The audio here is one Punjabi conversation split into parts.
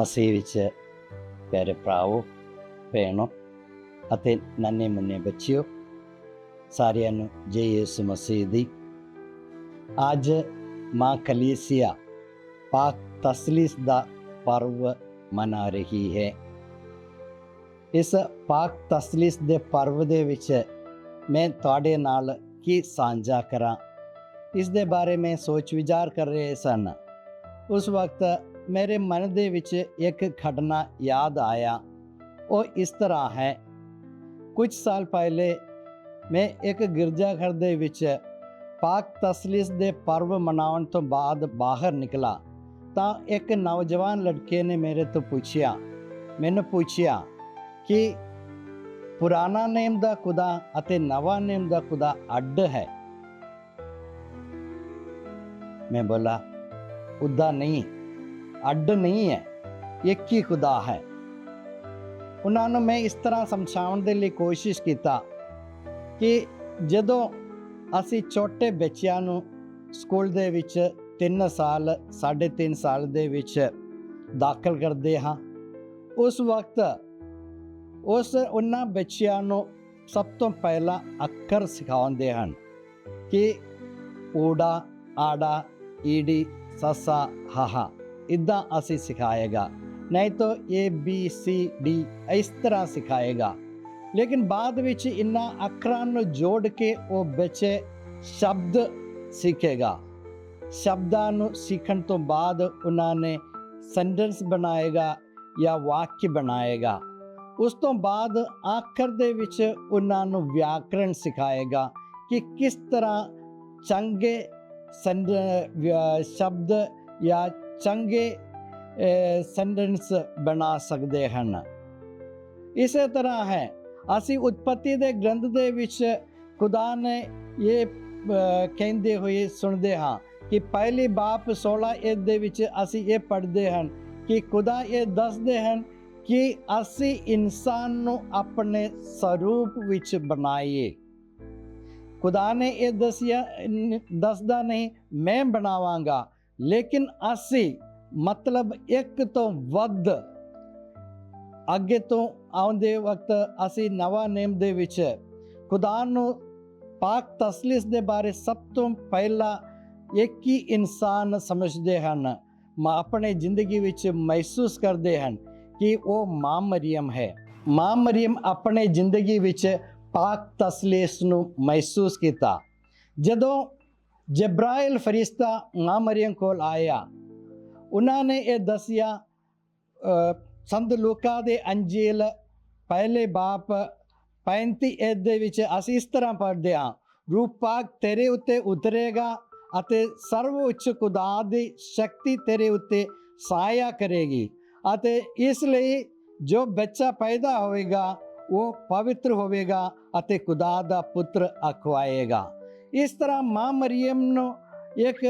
ਮਸੀਹ ਵਿੱਚ ਪਿਆਰੇ ਭਰਾਵੋ, ਭੈਣੋ ਅਤੇ ਨੰਨੇ ਮੁੰਨੇ ਬੱਚਿਓ, ਸਾਰਿਆਂ ਨੂੰ ਜੈ ਯਿਸੂ ਮਸੀਹ ਦੀ। ਅੱਜ ਮਾਂ ਕਲੀਸਿਆ ਪਾਕ ਤਸਲੀਸ ਦਾ ਪਰਵ ਮਨਾ ਰਹੀ ਹੈ। ਇਸ ਪਾਕ ਤਸਲੀਸ ਦੇ ਪਰਵ ਦੇ ਵਿੱਚ ਮੈਂ ਤੁਹਾਡੇ ਨਾਲ ਕੀ ਸਾਂਝਾ ਕਰਾਂ? ਇਸ ਦੇ ਬਾਰੇ ਮੈਂ ਸੋਚ ਵਿਚਾਰ ਕਰ ਰਹੇ ਸਨ। ਉਸ ਵਕਤ ਮੇਰੇ ਮਨ ਦੇ ਵਿੱਚ ਇੱਕ ਘਟਨਾ ਯਾਦ ਆਇਆ। ਉਹ ਇਸ ਤਰ੍ਹਾਂ ਹੈ। ਕੁਝ ਸਾਲ ਪਹਿਲੇ ਮੈਂ ਇੱਕ ਗਿਰਜਾਘਰ ਦੇ ਵਿੱਚ ਪਾਕ ਤਸਲੀਸ ਦੇ ਪਰਵ ਮਨਾਉਣ ਤੋਂ ਬਾਅਦ ਬਾਹਰ ਨਿਕਲਾ ਤਾਂ ਇੱਕ ਨੌਜਵਾਨ ਲੜਕੇ ਨੇ ਮੇਰੇ ਤੋਂ ਪੁੱਛਿਆ, ਮੈਨੂੰ ਪੁੱਛਿਆ ਕਿ ਪੁਰਾਣਾ ਨੇਮ ਦਾ ਖੁਦਾ ਅਤੇ ਨਵਾਂ ਨੇਮ ਦਾ ਖੁਦਾ ਅੱਡ ਹੈ। ਮੈਂ ਬੋਲਾ, ਉਦਾਂ ਨਹੀਂ। ਅੱਡ ਨਹੀਂ ਹੈ, ਇੱਕ ਹੀ ਖੁਦਾ ਹੈ। ਉਹਨਾਂ ਨੂੰ ਮੈਂ ਇਸ ਤਰ੍ਹਾਂ ਸਮਝਾਉਣ ਦੇ ਲਈ ਕੋਸ਼ਿਸ਼ ਕੀਤਾ ਕਿ ਜਦੋਂ ਅਸੀਂ ਛੋਟੇ ਬੱਚਿਆਂ ਨੂੰ ਸਕੂਲ ਦੇ ਵਿੱਚ 3 ਸਾਲ 3.5 ਸਾਲ ਦੇ ਵਿੱਚ ਦਾਖਲ ਕਰਦੇ ਹਾਂ, ਉਸ ਵਕਤ ਉਸ ਉਹਨਾਂ ਬੱਚਿਆਂ ਨੂੰ ਸਭ ਤੋਂ ਪਹਿਲਾਂ ਅੱਖਰ ਸਿਖਾਉਂਦੇ ਹਨ ਕਿ ਊੜਾ, ਆੜਾ, ਈੜੀ, ਸਸਾ, ਹਾਹਾ। ਇਦਾਂ ਅਸੀਂ ਸਿਖਾਏਗਾ ਨਹੀਂ ਤਾਂ ਏ ਬੀ ਸੀ ਡੀ ਇਸ ਤਰ੍ਹਾਂ ਸਿਖਾਏਗਾ ਲੇਕਿਨ ਬਾਅਦ ਵਿੱਚ ਇਨ੍ਹਾਂ ਅੱਖਰਾਂ ਨੂੰ ਜੋੜ ਕੇ ਉਹ ਬੱਚੇ ਸ਼ਬਦ ਸਿੱਖੇਗਾ ਸ਼ਬਦਾਂ ਨੂੰ ਸਿੱਖਣ ਤੋਂ ਬਾਅਦ ਉਹਨਾਂ ਨੇ ਸੈਂਟੈਂਸ ਬਣਾਏਗਾ ਜਾਂ ਵਾਕਿਆ ਬਣਾਏਗਾ ਉਸ ਤੋਂ ਬਾਅਦ ਆਖਰ ਦੇ ਵਿੱਚ ਉਹਨਾਂ ਨੂੰ ਵਿਆਕਰਣ ਸਿਖਾਏਗਾ ਕਿ ਕਿਸ ਤਰ੍ਹਾਂ ਚੰਗੇ ਸ਼ਬਦ ਜਾਂ ਚੰਗੇ ਸੈਂਟੈਂਸ ਬਣਾ ਸਕਦੇ ਹਨ। ਇਸੇ ਤਰ੍ਹਾਂ ਹੈ, ਅਸੀਂ ਉਤਪਤੀ ਦੇ ਗ੍ਰੰਥ ਦੇ ਵਿੱਚ ਖੁਦਾ ਨੇ ਇਹ ਕਹਿੰਦੇ ਹੋਏ ਸੁਣਦੇ ਹਾਂ ਕਿ ਪਹਿਲੀ ਬਾਪ 16 ਇਹ ਦੇ ਵਿੱਚ ਅਸੀਂ ਇਹ ਪੜ੍ਹਦੇ ਹਨ ਕਿ ਖੁਦਾ ਇਹ ਦੱਸਦੇ ਹਨ ਕਿ ਅਸੀਂ ਇਨਸਾਨ ਨੂੰ ਆਪਣੇ ਸਰੂਪ ਵਿੱਚ ਬਣਾਈਏ। ਖੁਦਾ ਨੇ ਇਹ ਦੱਸਿਆ ਦੱਸਦਾ ਨਹੀਂ, ਮੈਂ ਬਣਾਵਾਂਗਾ। ਲੇਕਿਨ ਅਸੀਂ ਮਤਲਬ ਇੱਕ ਤੋਂ ਵੱਧ ਅੱਗੇ ਤੋਂ ਆਉਂਦੇ ਵਕਤ ਅਸੀਂ ਨਵਾਂ ਨੇਮ ਦੇ ਵਿੱਚ ਖੁਦਾ ਨੂੰ ਪਾਕ ਤਸਲੀਸ ਦੇ ਬਾਰੇ ਸਭ ਤੋਂ ਪਹਿਲਾਂ ਇੱਕ ਹੀ ਇਨਸਾਨ ਸਮਝਦੇ ਹਨ, ਮਾ, ਆਪਣੇ ਜ਼ਿੰਦਗੀ ਵਿੱਚ ਮਹਿਸੂਸ ਕਰਦੇ ਹਨ ਕਿ ਉਹ ਮਾਂ ਮਰੀਮ ਹੈ। ਮਾਂ ਮਰੀਮ ਆਪਣੇ ਜ਼ਿੰਦਗੀ ਵਿੱਚ ਪਾਕ ਤਸਲੀਸ ਨੂੰ ਮਹਿਸੂਸ ਕੀਤਾ। ਜਦੋਂ ਜਬਰਾਇਲ ਫਰਿਸ਼ਤਾ ਮਾਂ ਮਰੀਮ ਕੋਲ ਆਇਆ। ਉਹਨਾਂ ਨੇ ਇਹ ਦੱਸਿਆ ਅ, ਸੰਤ ਲੂਕਾ ਦੇ ਅੰਜੀਲ ਪਹਿਲੇ ਬਾਪ 35 ਐਦ ਦੇ ਵਿੱਚ ਅਸੀਂ ਇਸ ਤਰ੍ਹਾਂ ਪੜ੍ਹਦੇ ਹਾਂ ਰੂਪ ਪਾਕ ਤੇਰੇ ਉੱਤੇ ਉਤਰੇਗਾ ਅਤੇ ਸਰਵ ਉੱਚ ਖੁਦਾ ਦੀ ਸ਼ਕਤੀ ਤੇਰੇ ਉੱਤੇ ਸਹਾਇਆ ਕਰੇਗੀ ਅਤੇ ਇਸ ਲਈ ਜੋ ਬੱਚਾ ਪੈਦਾ ਹੋਵੇਗਾ ਉਹ ਪਵਿੱਤਰ ਹੋਵੇਗਾ ਅਤੇ ਖੁਦਾ ਦਾ ਪੁੱਤਰ ਅਖਵਾਏਗਾ। ਇਸ ਤਰ੍ਹਾਂ ਮਾਂ ਮਰੀਮ ਨੂੰ ਇੱਕ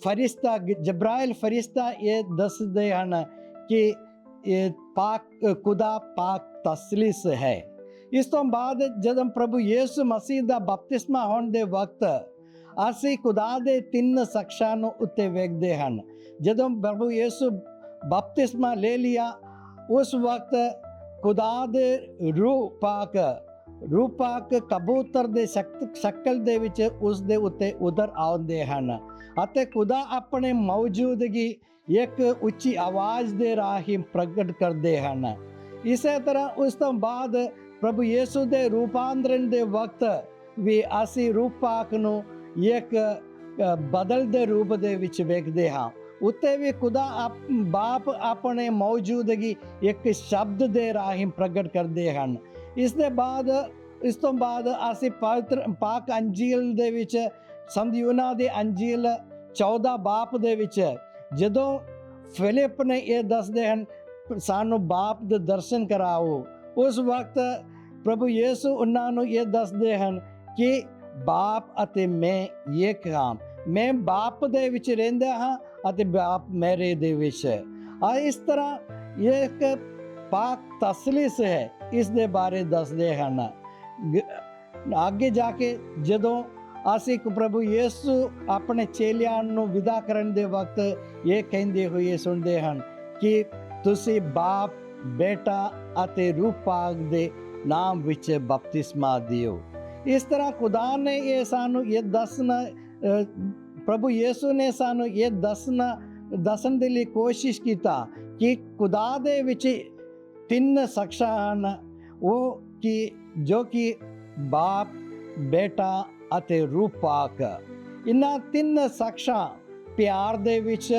ਫਰਿਸ਼ਤਾ ਜਬਰਾਇਲ ਫਰਿਸ਼ਤਾ ਇਹ ਦੱਸਦੇ ਹਨ ਕਿ ਇਹ ਪਾਕ ਖੁਦਾ ਪਾਕ ਤਸਲੀਸ ਹੈ ਇਸ ਤੋਂ ਬਾਅਦ ਜਦੋਂ ਪ੍ਰਭੂ ਯੀਸ਼ੂ ਮਸੀਹ ਦਾ ਬਪਤਿਸਮਾ ਹੋਣ ਦੇ ਵਕਤ ਅਸੀਂ ਖੁਦਾ ਦੇ ਤਿੰਨ ਸ਼ਖਸਾਂ ਨੂੰ ਉੱਤੇ ਵੇਖਦੇ ਹਨ ਜਦੋਂ ਪ੍ਰਭੂ ਯੀਸ਼ੂ ਬਪਤਿਸਮਾ ਲੈ ਲਿਆ ਉਸ ਵਕਤ ਖੁਦਾ ਦੇ ਰੂਹ ਪਾਕ ਰੂਪਾਕ ਕਬੂਤਰ ਦੇ ਸ਼ਕਤ ਸ਼ਕਲ ਦੇ ਵਿੱਚ ਉਸ ਦੇ ਉੱਤੇ ਉਧਰ ਆਉਂਦੇ ਹਨ ਅਤੇ ਖੁਦਾ ਆਪਣੇ ਮੌਜੂਦਗੀ ਇੱਕ ਉੱਚੀ ਆਵਾਜ਼ ਦੇ ਰਾਹੀਂ ਪ੍ਰਗਟ ਕਰਦੇ ਹਨ। ਇਸੇ ਤਰ੍ਹਾਂ ਉਸ ਤੋਂ ਬਾਅਦ ਪ੍ਰਭੂ ਯੇਸੂ ਦੇ ਰੂਪਾਂਤਰਣ ਦੇ ਵਕਤ ਵੀ ਅਸੀਂ ਰੂਪ ਪਾਕ ਨੂੰ ਇੱਕ ਅ, ਬਦਲਦੇ ਰੂਪ ਦੇ ਵਿੱਚ ਵੇਖਦੇ ਹਾਂ। ਉੱਤੇ ਵੀ ਖੁਦਾ ਆਪ- ਬਾਪ ਆਪਣੇ ਮੌਜੂਦਗੀ ਇੱਕ ਸ਼ਬਦ ਦੇ ਰਾਹੀਂ ਪ੍ਰਗਟ ਕਰਦੇ ਹਨ। ਇਸ ਦੇ ਬਾਅਦ, ਇਸ ਤੋਂ ਬਾਅਦ ਅਸੀਂ ਪਵਿੱਤਰ ਪਾਕ ਅੰਜੀਲ ਦੇ ਵਿੱਚ ਸੰਤ ਯੂਨਾ ਦੇ ਅੰਜੀਲ 14 ਬਾਪ ਦੇ ਵਿੱਚ, ਜਦੋਂ ਫਿਲਿਪ ਨੇ ਇਹ ਦੱਸਦੇ ਹਨ, ਸਾਨੂੰ ਬਾਪ ਦੇ ਦਰਸ਼ਨ ਕਰਾਓ। ਉਸ ਵਕਤ ਪ੍ਰਭੂ ਯੇਸੂ ਉਹਨਾਂ ਨੂੰ ਇਹ ਦੱਸਦੇ ਹਨ ਕਿ ਬਾਪ ਅਤੇ ਮੈਂ ਇੱਕ ਹਾਂ ਮੈਂ ਬਾਪ ਦੇ ਵਿੱਚ ਰਹਿੰਦਾ ਹਾਂ ਅਤੇ ਬਾਪ ਮੇਰੇ ਦੇ ਵਿੱਚ ਹੈ। ਆ ਇਸ ਤਰ੍ਹਾਂ ਇਹ ਇੱਕ ਪਾਕ ਤਸਲੀਸ ਹੈ। ਇਸ ਦੇ ਬਾਰੇ ਦੱਸਦੇ ਹਨ। ਅੱਗੇ ਜਾ ਕੇ ਜਦੋਂ ਅਸੀਂ ਪ੍ਰਭੂ ਯੇਸੂ ਆਪਣੇ ਚੇਲਿਆਂ ਨੂੰ ਵਿਦਾ ਕਰਨ ਦੇ ਵਕਤ ਇਹ ਕਹਿੰਦੇ ਹੋਏ ਸੁਣਦੇ ਹਨ ਕਿ ਤੁਸੀਂ ਬਾਪ, ਬੇਟਾ ਅਤੇ ਰੂਹ ਪਾਕ ਦੇ ਨਾਮ ਵਿੱਚ ਬਪਤਿਸਮਾ ਦਿਓ। ਇਸ ਤਰ੍ਹਾਂ ਖੁਦਾ ਨੇ ਇਹ ਸਾਨੂੰ ਇਹ ਦੱਸਣਾ ਪ੍ਰਭੂ ਯੇਸੂ ਨੇ ਸਾਨੂੰ ਇਹ ਦੱਸਣਾ, ਦੱਸਣ ਦੇ ਲਈ ਕੋਸ਼ਿਸ਼ ਕੀਤਾ ਕਿ ਖੁਦਾ ਦੇ ਵਿੱਚ ਤਿੰਨ ਸਖਸ਼ਾਂ ਹਨ। ਉਹ ਕਿ, ਜੋ ਕਿ ਬਾਪ, ਬੇਟਾ ਅਤੇ ਰੂਹ ਪਾਕ ਇਹਨਾਂ ਤਿੰਨ ਸਖਸ਼ਾਂ ਪਿਆਰ ਦੇ ਵਿੱਚ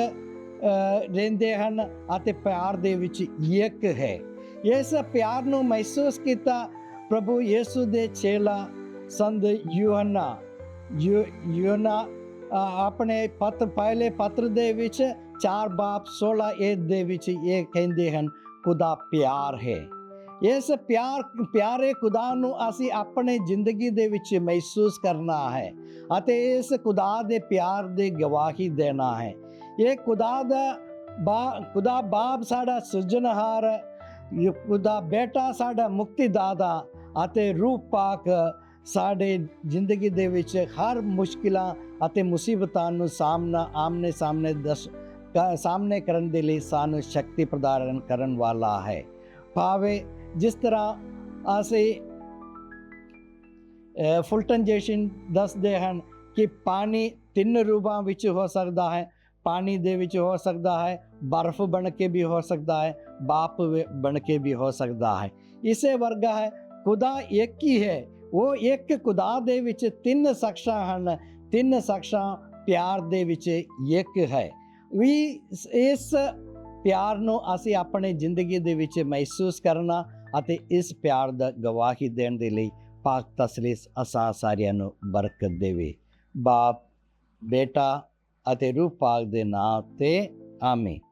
ਰਹਿੰਦੇ ਹਨ ਅਤੇ ਪਿਆਰ ਦੇ ਵਿੱਚ ਇੱਕ ਹੈ। ਇਸ ਪਿਆਰ ਨੂੰ ਮਹਿਸੂਸ ਕੀਤਾ ਪ੍ਰਭੂ ਯੇਸੂ ਦੇ ਚੇਲਾ ਸੰਤ ਯੂਹੰਨਾ। ਯੂ- ਆਪਣੇ ਪੱਤਰ ਪਹਿਲੇ ਪੱਤਰ ਦੇ ਵਿੱਚ ਚਾਰ ਬਾਪ 16 ਏਦ ਦੇ ਵਿੱਚ ਇਹ ਕਹਿੰਦੇ ਹਨ ਖੁਦਾ ਪਿਆਰ ਹੈ। ਇਸ ਪਿਆਰ, ਪਿਆਰੇ ਖੁਦਾ ਨੂੰ ਅਸੀਂ ਆਪਣੇ ਜ਼ਿੰਦਗੀ ਦੇ ਵਿੱਚ ਮਹਿਸੂਸ ਕਰਨਾ ਹੈ ਅਤੇ ਇਸ ਖੁਦਾ ਦੇ ਪਿਆਰ ਦੇ ਗਵਾਹੀ ਦੇਣਾ ਹੈ। ਇਹ ਖੁਦਾ ਦਾ ਬਾ, ਖੁਦਾ ਬਾਪ ਸਾਡਾ ਸਿਰਜਣਹਾਰ ਇਹ ਖੁਦਾ ਬੇਟਾ ਸਾਡਾ ਮੁਕਤੀ ਮੁਕਤੀਦਾਤਾ ਅਤੇ ਰੂਹ ਪਾਕ ਸਾਡੇ ਜ਼ਿੰਦਗੀ ਦੇ ਵਿੱਚ ਹਰ ਮੁਸ਼ਕਿਲਾਂ ਅਤੇ ਮੁਸੀਬਤਾਂ ਨੂੰ ਸਾਹਮਣਾ ਆਮਨੇ ਸਾਹਮਣੇ ਦਸ ਸਾਹਮਣੇ ਕਰਨ ਦੇ ਲਈ ਸਾਨੂੰ ਸ਼ਕਤੀ ਪ੍ਰਦਾਨ ਕਰਨ ਵਾਲਾ ਹੈ। ਭਾਵੇਂ ਜਿਸ ਤਰ੍ਹਾਂ ਅਸੀਂ ਫੁਲਟਨ ਜੇਸ਼ਨ ਦੱਸਦੇ ਹਨ ਕਿ ਪਾਣੀ ਤਿੰਨ ਰੂਪਾਂ ਵਿੱਚ ਹੋ ਸਕਦਾ ਹੈ। ਪਾਣੀ ਦੇ ਵਿੱਚ ਹੋ ਸਕਦਾ ਹੈ, ਬਰਫ਼ ਬਣ ਕੇ ਵੀ ਹੋ ਸਕਦਾ ਹੈ, ਬਾਪ ਬਣ ਕੇ ਵੀ ਹੋ ਸਕਦਾ ਹੈ। ਇਸੇ ਵਰਗਾ ਹੈ, ਖੁਦਾ ਇੱਕ ਹੀ ਹੈ। ਉਹ ਇੱਕ ਖੁਦਾ ਦੇ ਵਿੱਚ ਤਿੰਨ ਸਖਸ਼ਾਂ ਹਨ। ਤਿੰਨ ਸਖਸ਼ਾਂ ਪਿਆਰ ਦੇ ਵਿੱਚ ਇੱਕ ਹੈ। ਵੀ ਇਸ- ਪਿਆਰ ਨੂੰ ਅਸੀਂ ਆਪਣੇ ਜ਼ਿੰਦਗੀ ਦੇ ਵਿੱਚ ਮਹਿਸੂਸ ਕਰਨਾ ਅਤੇ ਇਸ ਪਿਆਰ ਦਾ ਗਵਾਹੀ ਦੇਣ ਦੇ ਲਈ ਪਾਕ ਤਸਲੀਸ ਅਸਾਂ ਸਾਰਿਆਂ ਨੂੰ ਬਰਕਤ ਦੇਵੇ। ਬਾਪ, ਬੇਟਾ ਅਤੇ ਰੂਹ ਪਾਕ ਦੇ ਨਾਮ ਤੇ, ਆਮੀਨ।